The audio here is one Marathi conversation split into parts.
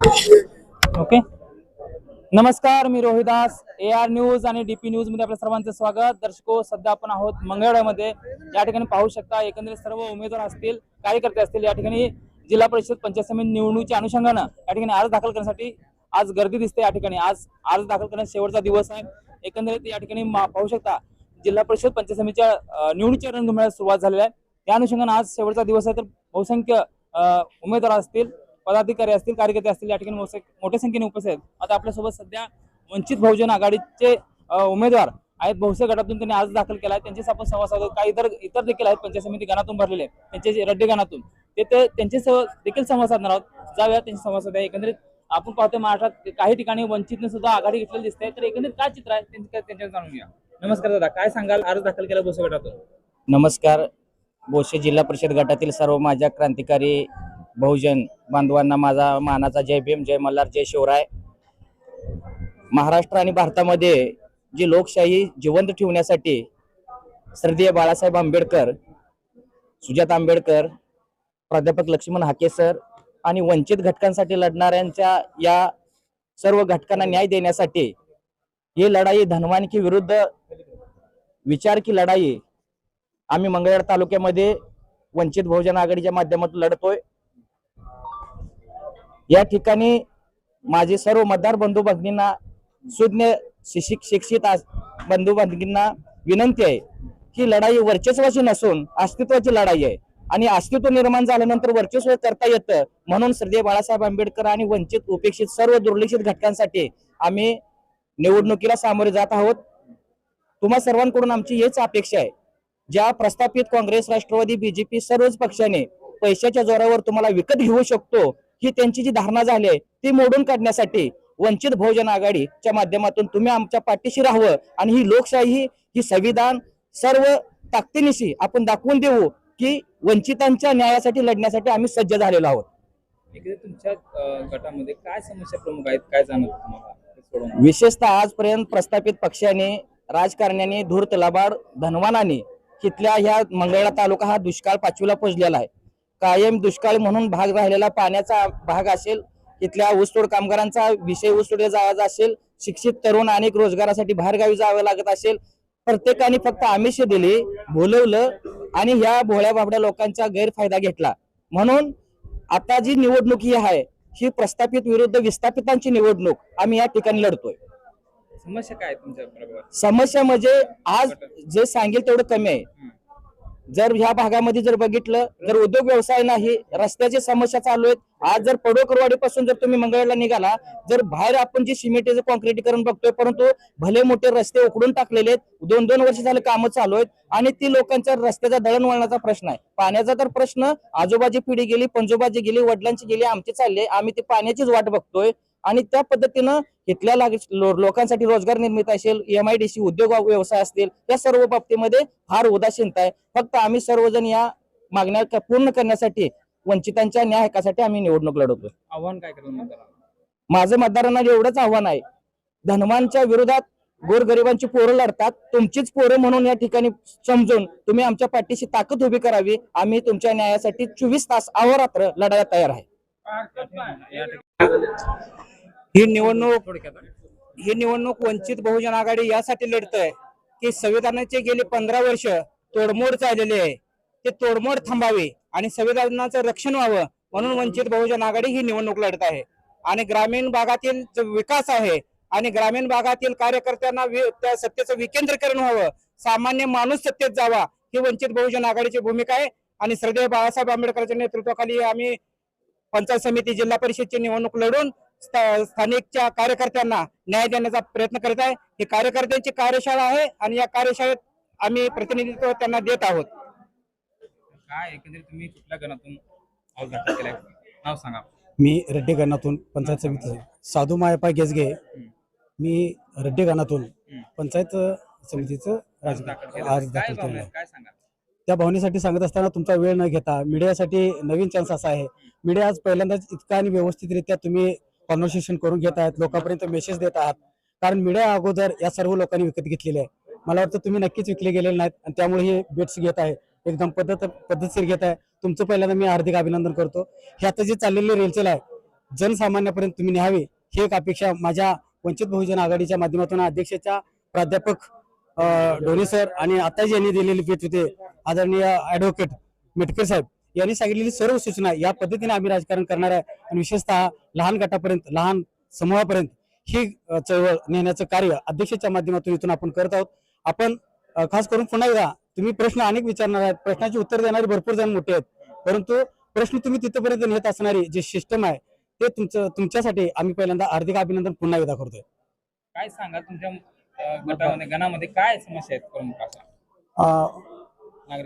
ओके. नमस्कार मी रोहिदास. ए आर न्यूज आणि डीपी न्यूजमध्ये आपल्या सर्वांचं स्वागत. दर्शको सध्या आपण आहोत मंगळवाड्यामध्ये या ठिकाणी पाहू शकता एकंदरीत सर्व उमेदवार असतील कार्यकर्ते असतील या ठिकाणी जिल्हा परिषद पंचायत समिती निवडणुकीच्या अनुषंगानं या ठिकाणी अर्ज दाखल करण्यासाठी आज गर्दी दिसते या ठिकाणी. आज अर्ज दाखल करण्याचा शेवटचा दिवस आहे. एकंदरीत या ठिकाणी मा- पाहू शकता जिल्हा परिषद पंचायत समितीच्या निवडणुकीच्या रणधुमाळ्यास सुरुवात झालेली आहे. त्या अनुषंगानं आज शेवटचा दिवस आहे. तर बहुसंख्य उमेदवार असतील पदाधिकारी असतील कार्यकर्ते असतील या ठिकाणी मोठ्या संख्येने उपस्थित आहेत. आता आपल्यासोबत सध्या वंचित बहुजन आघाडीचे उमेदवार आहेत. बहुसे गटातून त्यांनी अर्ज दाखल केला आहे. त्यांचे आपण संवाद साधतो काही इतर इतर देखील आहेत. पंचायत समिती गणातून भरलेले त्यांचे जे रड्डे गणातून. ते त्यांचे देखील संवाद साधणार आहोत. जाऊया त्यांचे संवाद साधूया. एकंदरीत आपण पाहतोय महाराष्ट्रात काही ठिकाणी वंचितने सुद्धा आघाडी घेतलेली दिसते तर एकंदरीत काय चित्र आहे? त्यांच्यावर जाणून घ्या नमस्कार दादा. काय सांगाल? अर्ज दाखल केला भोसे गटातून. नमस्कार. बोसे जिल्हा परिषद गटातील सर्व माझ्या क्रांतिकारी बहुजन बांधवांना माझा मानाचा जय भीम जय मल्हार जय शिवराय. महाराष्ट्र आणि भारतामध्ये जी लोकशाही जिवंत ठेवण्यासाठी श्रद्धेय बाळासाहेब आंबेडकर सुजात आंबेडकर प्राध्यापक लक्ष्मण हाके सर आणि वंचित घटकांसाठी लढणाऱ्यांच्या या सर्व घटकांना न्याय देण्यासाठी ही लढाई धनवानकी विरुद्ध विचार की लढाई आम्ही मंगळवार तालुक्यामध्ये वंचित बहुजन आघाडीच्या माध्यमातून लढतोय. या ठिकाणी माझे सर्व मतदार बंधू भगिनींना सुज्ञ शिक्षिक शिक्षित बंधू भगिनींना विनंती आहे की लढाई वर्चस्वाची नसून अस्तित्वाची लढाई आहे. आणि अस्तित्व निर्माण झाल्यानंतर वर्चस्व करता येतं म्हणून श्रीदेव बाळासाहेब आंबेडकर आणि वंचित उपेक्षित सर्व दुर्लक्षित घटकांसाठी आम्ही निवडणुकीला सामोरे जात आहोत. तुम्हा सर्वांकडून आमची हेच अपेक्षा आहे. ज्या प्रस्थापित काँग्रेस राष्ट्रवादी बीजेपी सर्वच पक्षाने पैशाच्या जोरावर तुम्हाला विकत घेऊ शकतो ही त्यांची जी धारणा झाली आहे ती मोडून काढण्यासाठी वंचित बहुजन आघाडीच्या माध्यमातून तुम्ही आमच्या पाठीशी राहावं आणि ही लोकशाही ही संविधान सर्व ताकदीनिशी आपण दाखवून देऊ की वंचितांच्या न्यायासाठी लढण्यासाठी आम्ही सज्ज झालेलो आहोत. तुमच्या गटामध्ये काय समस्या प्रमुख आहेत काय जाणवत विशेषतः आजपर्यंत प्रस्थापित पक्षाने राजकारण्याने धूर्त लबाड धनवानाने तिथल्या ह्या मंगळवेढा तालुका हा दुष्काळ पाचवीला पोचलेला आहे. कायम दुष्काळ म्हणून भाग राहिलेला पाण्याचा भाग असेल तिथल्या ऊसतोड कामगारांचा विषय ऊसतोड जायचा असेल शिक्षित तरुण अनेक रोजगारासाठी बाहेरगावी जावं लागत असेल प्रत्येकाने फक्त आमिष दिली बोलवलं आणि ह्या भोळ्या बाबड्या लोकांचा गैरफायदा घेतला. म्हणून आता जी निवडणूक ही आहे ही प्रस्थापित विरुद्ध विस्थापितांची निवडणूक आम्ही या ठिकाणी लढतोय. समस्या काय तुमच्या समस्या म्हणजे आज जे सांगेल तेवढं कमी आहे. जर ह्या भागामध्ये जर बघितलं जर उद्योग व्यवसाय नाही रस्त्याची समस्या चालू आहेत आज जर पडोकरवाडी पासून जर तुम्ही मंगळला निघाला जर बाहेर आपण जे सिमेंटचं कॉन्क्रिटीकरण बघतोय परंतु भले मोठे रस्ते उकडून टाकलेले आहेत दोन दोन वर्ष झाले कामं चालू आहेत आणि ती लोकांच्या रस्त्याचा दळणवळणाचा प्रश्न आहे. पाण्याचा तर प्रश्न आजोबाची पिढी गेली पंजोबाची गेली वडिलांची गेली आमची चालले आम्ही ती पाण्याचीच वाट बघतोय. आणि त्या पद्धतीनं इथल्या लाग- लो- लोकांसाठी रोजगार निर्मिती असेल एमआयडीसी उद्योग व्यवसाय असतील या सर्व बाबतीमध्ये फार उदासीनता आहे. फक्त आम्ही सर्वजण या मागण्या क- पूर्ण करण्यासाठी वंचितांच्या न्याय हक्कासाठी आम्ही निवडणूक लढवतोय. आव्हान काय मतदारांना माझं मतदारांना एवढंच आव्हान आहे धनवानच्या विरोधात गोरगरिबांची पोरं लढतात तुमचीच पोरं म्हणून या ठिकाणी समजून तुम्ही आमच्या पाठीशी ताकद उभी करावी आम्ही तुमच्या न्यायासाठी चोवीस तास अहोरात्र लढायला तयार आहे. ही निवडणूक ही निवडणूक वंचित बहुजन आघाडी यासाठी लढतोय. की संविधानाचे गेले पंधरा वर्ष तोडमोड चाललेले आहे. ते तोडमोड थांबावी आणि संविधानाचं रक्षण व्हावं म्हणून वंचित बहुजन आघाडी ही निवडणूक लढत आहे. आणि ग्रामीण भागातील जो विकास आहे आणि ग्रामीण भागातील कार्यकर्त्यांना वि- त्या सत्तेचं विकेंद्रीकरण व्हावं सामान्य माणूस सत्तेत जावा ही वंचित बहुजन आघाडीची भूमिका आहे. आणि श्रद्धेय बाळासाहेब आंबेडकरच्या नेतृत्वाखाली आम्ही पंचायत समिती जिल्हा परिषदची निवडणूक लढून स्थानिकच्या कार्यकर्त्यांना न्याय देण्याचा प्रयत्न करत आहे. ही कार्यकर्त्यांची कार्यशाळा आहे आणि या कार्यशाळेत आम्ही प्रतिनिधित्व त्यांना देत आहोत. काय एकंदरीत तुम्ही कुठल्या गणातून अर्ज दाखल केलाय? नाव सांगा. मी रेड्डी गणातून पंचायत समिती साधू मायपा गेजगे. मी रेड्डी गणातून पंचायत समितीचं अर्ज राज- दाखल केला? काय सांगा त्या भावनेसाठी सांगत असताना तुमचा वेळ न घेता मीडियासाठी नवीन चान्स असा आहे. मीडिया आज पहिल्यांदाच इतका आणि व्यवस्थितरित्या तुम्ही कॉन्व्हर्सेशन करून घेत आहात लोकांपर्यंत मेसेज देत आहात. कारण मीडिया अगोदर या सर्व लोकांनी विकत घेतलेले आहे मला वाटतं तुम्ही नक्कीच विकले गेलेले नाहीत आणि त्यामुळे हे बेट्स घेत आहे. एकदम पद्धत पद्धतशीर घेत आहे. तुमचं पहिल्यांदा मी हार्दिक अभिनंदन करतो. हे आता जे चाललेले रेलचेल आहे जनसामान्यापर्यंत तुम्ही न्यावे ही एक अपेक्षा माझ्या वंचित बहुजन आघाडीच्या माध्यमातून अध्यक्षाच्या प्राध्यापक अं, सर आणि आता यांनी दिलेली भेट होते. आदरणीय ऍडव्होकेट मेटकर साहेब. यांनी सांगितलेली सर्व सूचना या पद्धतीने आम्ही राजकारण करणार आहे. आणि विशेषतः लहान गटापर्यंत लहान समूहापर्यंत ही चळवळ नेण्याचं कार्य अध्यक्षाच्या माध्यमातून इथून आपण करत आहोत. आपण खास करून पुन्हा एकदा तुम्ही प्रश्न अनेक विचारणार आहेत. प्रश्नाची उत्तर देणारे भरपूर जण मोठे आहेत. परंतु प्रश्न तुम्ही तिथपर्यंत नेत असणारी जे सिस्टम आहे ते तुमचं तुमच्यासाठी आम्ही पहिल्यांदा हार्दिक अभिनंदन पुन्हा एकदा करतोय. काय सांगा तुमच्या गटामध्ये गणामध्ये काय समस्या आहेत प्रमुख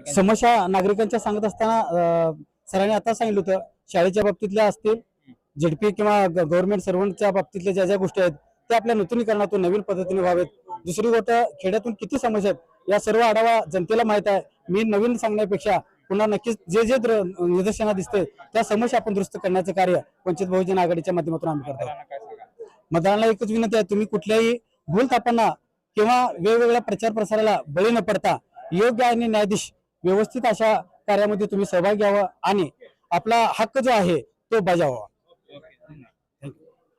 समस्या नागरिकांच्या सांगत असताना सरांनी आता सांगितलं होतं शाळेच्या बाबतीतल्या असतील झेडपी किंवा गव्हर्नमेंट सर्वंटच्या बाबतीतल्या ज्या ज्या गोष्टी आहेत त्या आपल्या नूतनीकरणातून नवीन पद्धतीने व्हावेत. दुसरी गोष्ट खेड्यातून किती समस्या आहेत या सर्व आढावा जनतेला माहीत आहे. मी नवीन सांगण्यापेक्षा पुन्हा नक्कीच जे जे द्र- निदर्शना दिसते त्या समस्या आपण दुरुस्त करण्याचं कार्य वंचित बहुजन आघाडीच्या माध्यमातून आम्ही करतो मतदारांना एकच विनंती आहे तुम्ही कुठल्याही भूलथापांना किंवा वेगवेगळ्या प्रचार प्रसाराला बळी न पडता योग्य आणि न्यायाधीश व्यवस्थित अशा कार्यामध्ये तुम्ही सहभाग घ्यावा आणि आपला हक्क जो आहे तो बजावा.